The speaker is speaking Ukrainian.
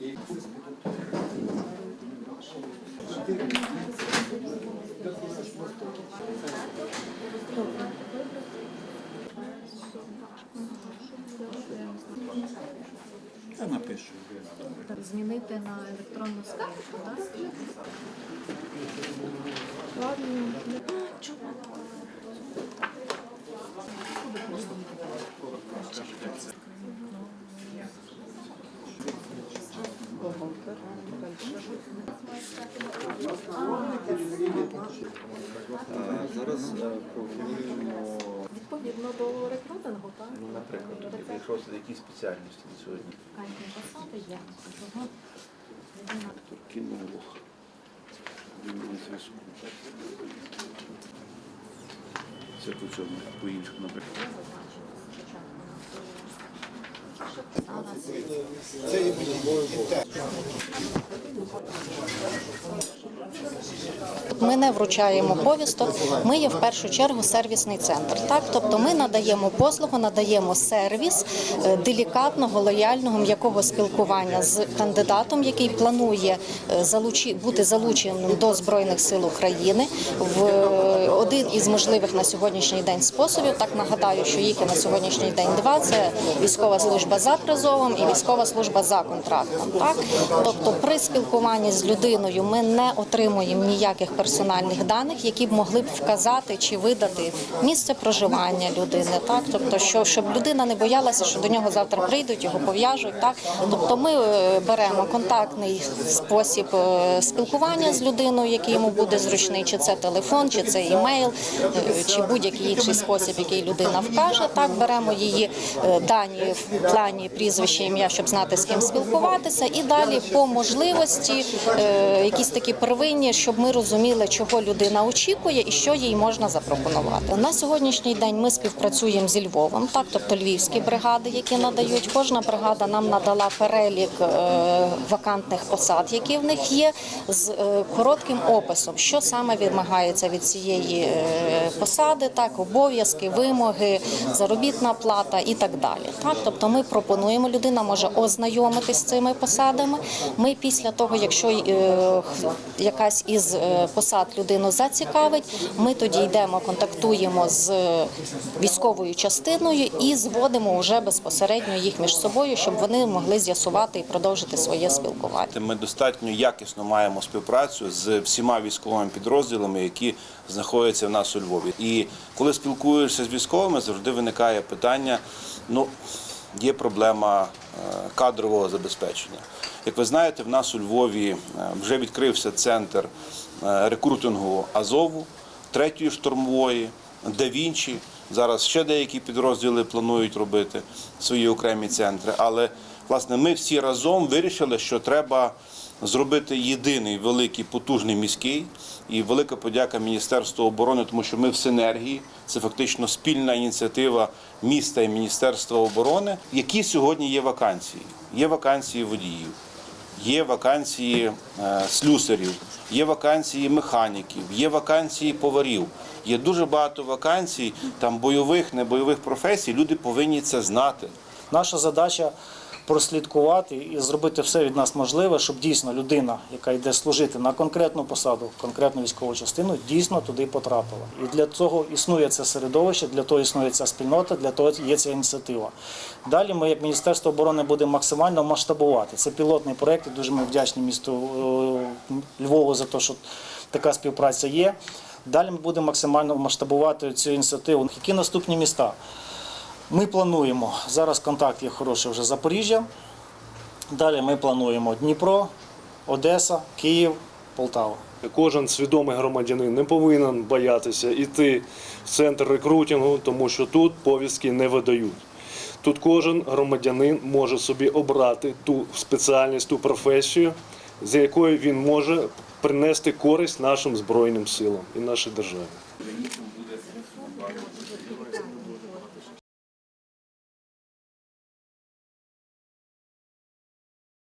Я напишу. Змінити на електронну скаргу, так? Зараз е, пропонуємо, Відповідно до рекрутингу, так? ну, наприклад, якщо це які спеціальності на сьогодні. Вакантні посади є. Кінолог. Це по цьому, по іншому, наприклад. Ми не вручаємо повісток. Ми є в першу чергу сервісний центр. Так, тобто ми надаємо послугу, надаємо сервіс е, делікатного, лояльного, м'якого спілкування з кандидатом, який планує е, бути залученим до збройних сил України в е, один із можливих на сьогоднішній день способів. Так нагадаю, що їх на сьогоднішній день два: це військова служба за призовом і військова служба за контрактом. Так, тобто, при спілкуванні з людиною ми не отримуємо ніяких персональних даних, які б могли б вказати чи видати місце проживання людини. Так, тобто, що щоб людина не боялася, що до нього завтра прийдуть, його пов'яжуть. Так, тобто, ми е, беремо контактний спосіб е, спілкування з людиною, який йому буде зручний, чи це телефон, чи це імейл, е, чи будь-який інший спосіб, який людина вкаже. Так, беремо її дані в плані прізвище, ім'я, щоб знати з ким спілкуватися, і далі по можливості якісь такі первинні, щоб ми розуміли, чого людина очікує і що їй можна запропонувати. На сьогоднішній день ми співпрацюємо зі Львовом, так тобто львівські бригади, які надають. Кожна бригада нам надала перелік е, вакантних посад, які в них є, з е, коротким описом, що саме вимагається від цієї е, посади, так обов'язки, вимоги, заробітна плата і так далі. Так, тобто ми пропонуємо, людина може ознайомитись з цими посадами. Ми після того, якщо якась із е, посад людину зацікавить, ми тоді йдемо, контактуємо з військовою частиною і зводимо вже безпосередньо їх між собою, щоб вони могли з'ясувати і продовжити своє спілкування. Ми достатньо якісно маємо співпрацю з всіма військовими підрозділами, які знаходяться в нас у Львові. І коли спілкуєшся з військовими, завжди виникає питання. Ну, є проблема е, кадрового забезпечення. Як ви знаєте, в нас у Львові е, вже відкрився центр рекрутингу Азову, третьої штурмової, Да Вінчі. Зараз ще деякі підрозділи планують робити свої окремі центри. Але власне ми всі разом вирішили, що треба зробити єдиний великий потужний міський і велика подяка Міністерству оборони, тому що ми в синергії. Це фактично спільна ініціатива міста і Міністерства оборони. Які сьогодні є вакансії? Є вакансії водіїв. Є вакансії е, слюсарів, є вакансії механіків, є вакансії поварів. Є дуже багато вакансій, там бойових, небойових професій. Люди повинні це знати. Наша задача прослідкувати і зробити все від нас можливе, щоб дійсно людина, яка йде служити на конкретну посаду, конкретну військову частину, дійсно туди потрапила. І для цього існує це середовище, для того існує ця спільнота, для того є ця ініціатива. Далі ми, як Міністерство оборони, будемо максимально масштабувати. Це пілотний проєкт, і дуже ми вдячні місту е, Львову за те, що така співпраця є. Далі ми будемо максимально масштабувати цю ініціативу. Які наступні міста? Ми плануємо, зараз контакт є хороший вже Запоріжжя. Далі ми плануємо Дніпро, Одеса, Київ, Полтава. Кожен свідомий громадянин не повинен боятися йти в центр рекрутингу, тому що тут повістки не видають. Тут кожен громадянин може собі обрати ту спеціальність, ту професію, за якою він може принести користь нашим збройним силам і нашій державі.